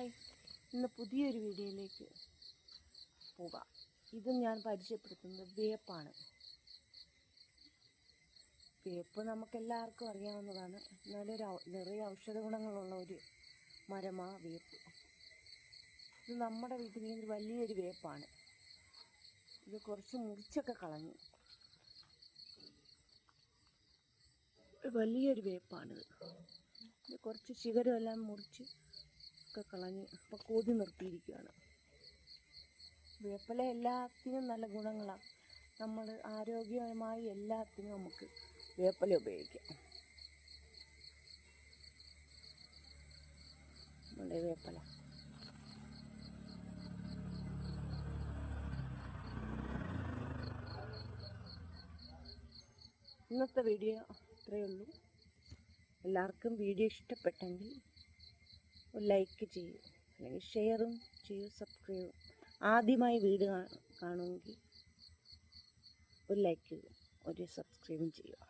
Hi ഇന്ന് പുതിയൊരു വീഡിയോയിലേക്ക് പോകാം. ഇത് ഞാൻ പരിചയപ്പെടുത്തുന്നത് വേപ്പാണ്. വേപ്പ് നമുക്കെല്ലാവർക്കും അറിയാവുന്നതാണ്. നല്ലൊരു നിറയെ ഔഷധ ഗുണങ്ങളുള്ള ഒരു മരമാ വേപ്പ്. ഇത് നമ്മുടെ വീട്ടിൽ നിന്ന് വലിയൊരു വേപ്പാണ്. ഇത് കുറച്ച് മുറിച്ചൊക്കെ കളഞ്ഞു. വലിയൊരു വേപ്പാണിത്. ഇത് കുറച്ച് ശിഖരമെല്ലാം മുറിച്ച് ഒക്കെ കളഞ്ഞ് ഇപ്പോൾ കൊതി നിർത്തിയിരിക്കുകയാണ് വേപ്പില എല്ലാത്തിനും നല്ല ഗുണങ്ങളാണ് നമ്മൾ ആരോഗ്യപരമായി എല്ലാത്തിനും നമുക്ക് വേപ്പില ഉപയോഗിക്കാം. നമ്മുടെ വേപ്പില. ഇന്നത്തെ വീഡിയോ ഇത്രയേ ഉള്ളൂ. എല്ലാവർക്കും വീഡിയോ ഇഷ്ടപ്പെട്ടെങ്കിൽ ലൈക്ക് ചെയ്യൂ. അല്ലെങ്കിൽ ഷെയറും ചെയ്യൂ സബ്സ്ക്രൈബ് ആദ്യമായി വീഡിയോ കാണുമെങ്കിൽ ഒരു ലൈക്ക് ഒരു സബ്സ്ക്രൈബും ചെയ്യുക.